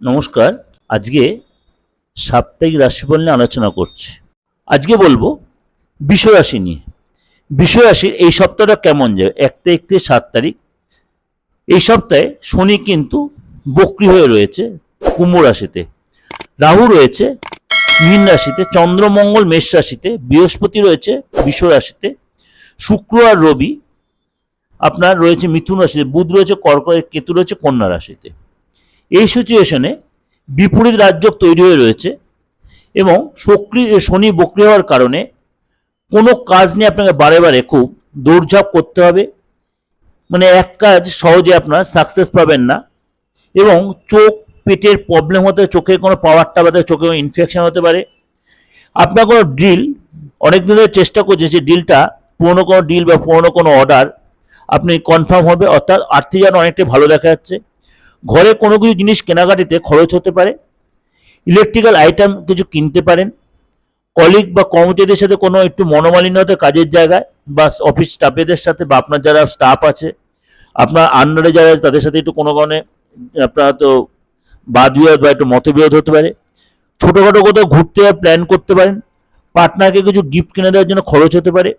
নমস্কার। আজকে সাপ্তাহিক রাশিফল নিয়ে আলোচনা করছি। আজকে বলব বিশ্বরাশি নিয়ে। বিশ্বরাশির এই সপ্তাহটা কেমন যায় এক তারিখ থেকে সাত তারিখ। এই সপ্তাহে শনি কিন্তু বক্রি হয়ে রয়েছে কুম্ভ রাশিতে। রাহু রয়েছে মীন রাশিতে চন্দ্রমঙ্গল মেষ রাশিতে, বৃহস্পতি রয়েছে বিশ্ব রাশিতে, শুক্র আর রবি, আপনার রয়েছে মিথুন রাশিতে, বুধ রয়েছে কর্কট কেতু রয়েছে কন্যা রাশিতে। এই সিচুয়েশনে বিপরীত রাজ্য তৈরি হয়ে রয়েছে এবং সক্রিয় শনি বক্রি হওয়ার কারণে কোনো কাজ নিয়ে আপনাকে বারে বারে খুব দৌড়ঝাঁপ করতে হবে। মানে এক কাজ সহজে আপনার সাকসেস পাবেন না এবং চোখ, পেটের প্রবলেম হতে, চোখে কোনো পাওয়ারটা বাদে চোখে ইনফেকশন হতে পারে। আপনার কোনো ডিল অনেক দিন ধরে চেষ্টা করছে যে ডিলটা পুরনো কোনো ডিল বা পুরনো কোনো অর্ডার আপনি কনফার্ম হবে, অর্থাৎ আর্থিক অনেকটাই ভালো দেখা যাচ্ছে। ঘরে কোনো কিছু জিনিস কেনাকাটিতে খরচ হতে পারে ইলেকট্রিক্যাল আইটেম কিছু কিনতে পারেন কলিগ বা কর্মচারীদের সাথে কোনো একটু মনোমালিন্য হতে কাজের জায়গায় বা অফিস স্টাফেদের সাথে বা আপনার যারা স্টাফ আছে, আপনার আন্ডারে যারা তাদের সাথে একটু কোনো কারণে আপনার তো বাদ বিবাদ বা একটু মতবিরোধ হতে পারে, ছোটোখাটো কোথাও ঘুরতে প্ল্যান করতে পারেন পার্টনারকে কিছু গিফট কিনে দেওয়ার জন্য খরচ হতে পারে,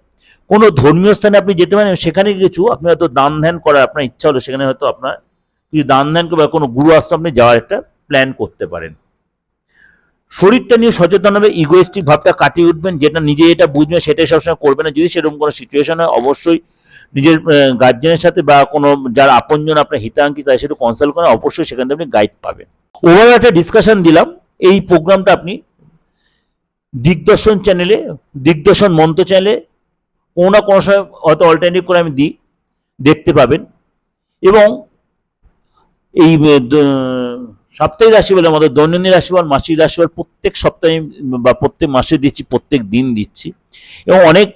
কোনো ধর্মীয় স্থানে আপনি যেতে পারেন, সেখানে কিছু আপনি হয়তো দান ধ্যান করার আপনার ইচ্ছা হলো, সেখানে হয়তো আপনার কিছু দান ধ্যান বা কোনো গুরু আশ্রম যাওয়ার একটা প্ল্যান করতে পারেন। শরীরটা নিয়ে সচেতন হবে ইগোয়েস্টিক ভাবটা কাটিয়ে উঠবেন, যেটা নিজে এটা বুঝবেন সেটাই সবসময় করবেন না। যদি সেরকম কোনো সিচুয়েশন হয়, অবশ্যই নিজের গার্জেনের সাথে বা কোনো যারা আপনজন আপনার হিতাঙ্কি তাদের সাথে কনসাল্ট করেন অবশ্যই সেখান থেকে আপনি গাইড পাবেন। ওভারঅল একটা ডিসকাশন দিলাম। এই প্রোগ্রামটা আপনি দিগদর্শন চ্যানেলে দিগদর্শন মন্ত্র চ্যানেলে কোনো না কোনো সময় হয়তো অল্টারনেটিভ করে আমি দিই, দেখতে পাবেন। এবং এই সাপ্তাহিক রাশিফলের মধ্যে দৈনন্দিন রাশিফল, মাসিক রাশিফল প্রত্যেক সপ্তাহে, বা প্রত্যেক মাসে দিচ্ছি, প্রত্যেক দিন দিচ্ছি। এবং অনেক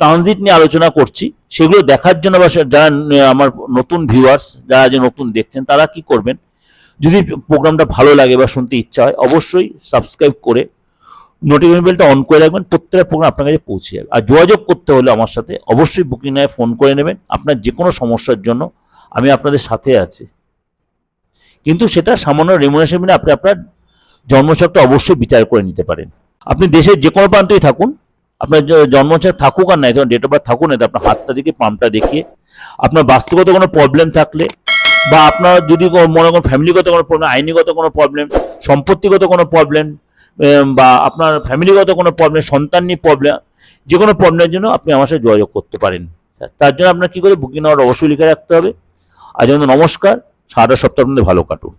ট্রানজিট নিয়ে আলোচনা করছি। সেগুলো দেখার জন্য বা যারা আমার নতুন ভিউয়ার্স, যারা যে নতুন দেখছেন, তারা কি করবেন? যদি প্রোগ্রামটা ভালো লাগে বা শুনতে ইচ্ছা হয়, অবশ্যই সাবস্ক্রাইব করে নোটিফিকেশন বেলটা অন করে রাখবেন। প্রত্যেকটা প্রোগ্রাম আপনার কাছে পৌঁছে যাবে। আর যোগাযোগ করতে হলে আমার সাথে অবশ্যই বুকিং নেয় ফোন করে নেবেন। আপনার যে কোনো সমস্যার জন্য আমি আপনাদের সাথে আছি। কিন্তু সেটা সামান্য রেমুনেশন মিলে আপনি আপনার জন্মছকটা অবশ্যই বিচার করে নিতে পারেন। আপনি দেশের যে কোনো প্রান্তেই থাকুন, আপনার জন্মছক থাকুক আর নাই তখন ডেট অফ বার্থ থাকুন না আপনার হাতটা দেখে পাম্পটা দেখিয়ে আপনার বাস্তবগত কোনো প্রবলেম থাকলে বা আপনার যদি মনে করেন ফ্যামিলিগত কোনো প্রবলেম আইনিগত কোনো প্রবলেম সম্পত্তিগত কোনো প্রবলেম বা আপনার ফ্যামিলিগত কোনো প্রবলেম সন্তান নিয়ে প্রবলেম যে কোনো প্রবলেমের জন্য আপনি আমার সাথে যোগাযোগ করতে পারেন। তার জন্য আপনার কী করে বুকিং নাম্বার অবশ্যই লিখে রাখতে হবে। জন্য নমস্কার। সারাটা সপ্তাহের মধ্যে ভালো কাটুন